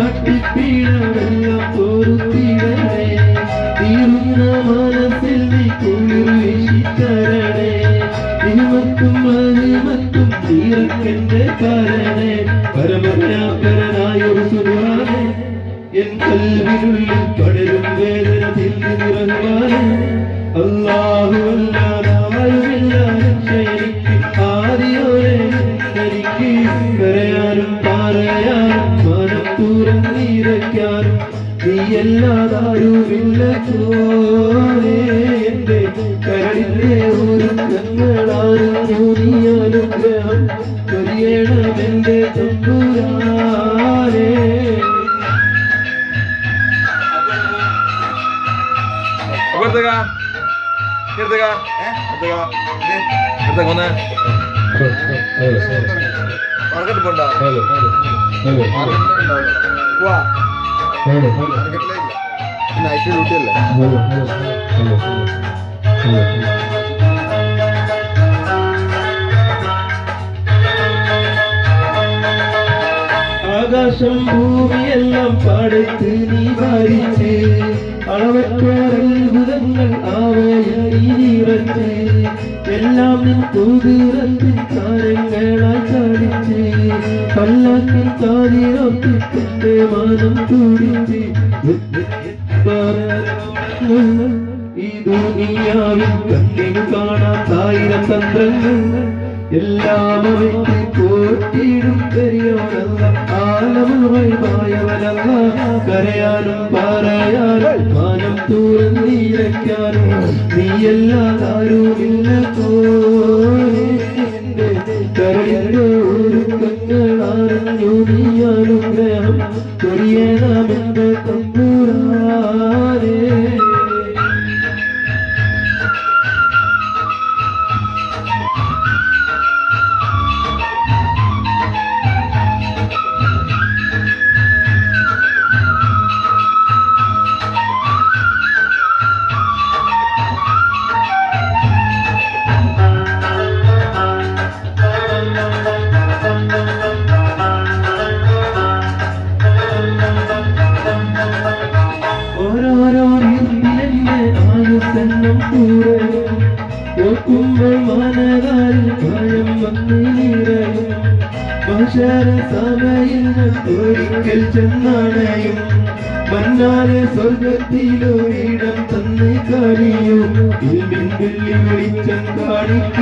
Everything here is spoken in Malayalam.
നേർവഴി കാട്ടി പീഡമെല്ലാം തോറുത്തിടണേ തീർന്ന മനസ്സിൽ നീ കുളിർ വീശിത്തരണേ നിമത്തും മഹിമത്തും തീർക്കെന്റെ കാരണേ പരമവ്യാപരനായൊരു സുഖാനേ എൻ കൽവിനുള്ളിൽ തുറന്നിരയ്ക്കാനും നീ എല്ലാതാരുമില്ല കോരെ എന്റെ കരളിലെ ഒരുക്കങ്ങളായിരുന്നു നീ അനുഗ്രഹം. ചൊരിയണമെന്റെ തമ്പുരാനേ. ഒന്ന്. മാർക്കറ്റ് പോണ്ട. നൈറ്റ് ഡ്യൂട്ടി അല്ലേ ആകാശം ഭൂമിയെല്ലാം പാടത്ത് നീ ഭരിച്ച് അളവറ്റ അത്ഭുതങ്ങൾ ആവയിൽ നീ നിറച്ച് എല്ലാം നിൻ കുതിരത്തിൻ താരങ്ങളായി ചാടിച്ച് കല്ലാത്തിൻ കാതിരൊത്തിന്റെ മാനം തുടിച്ച് ഈ ദുനിയാവിൽ കണ്ണിന് കാണാത്തായിരം തന്ത്രങ്ങൾ. എല്ലാം അവയ്ക്ക് പോറ്റിയിടും പെരിയോനല്ല ആലമുറവായവനല്ല കരയാനും പറയാനും മാനം തുറന്നിരയ്ക്കാനും നീയല്ലാതാരുമില്ല കോരെ കരളിന്റെ ഓരോരോ ആയുസെണ്ണം കൂറയും ഓർക്കുമ്പോൾ മാനകാരിൽ ഭയം വന്നു നിറയും ബഹുശര സമയം ഒരിക്കൽ ചെന്നണയും മന്നാലെ സ്വർഗത്തിലൊരിടം തന്നെ കാണിയും വെളിച്ചം കാണിക്കും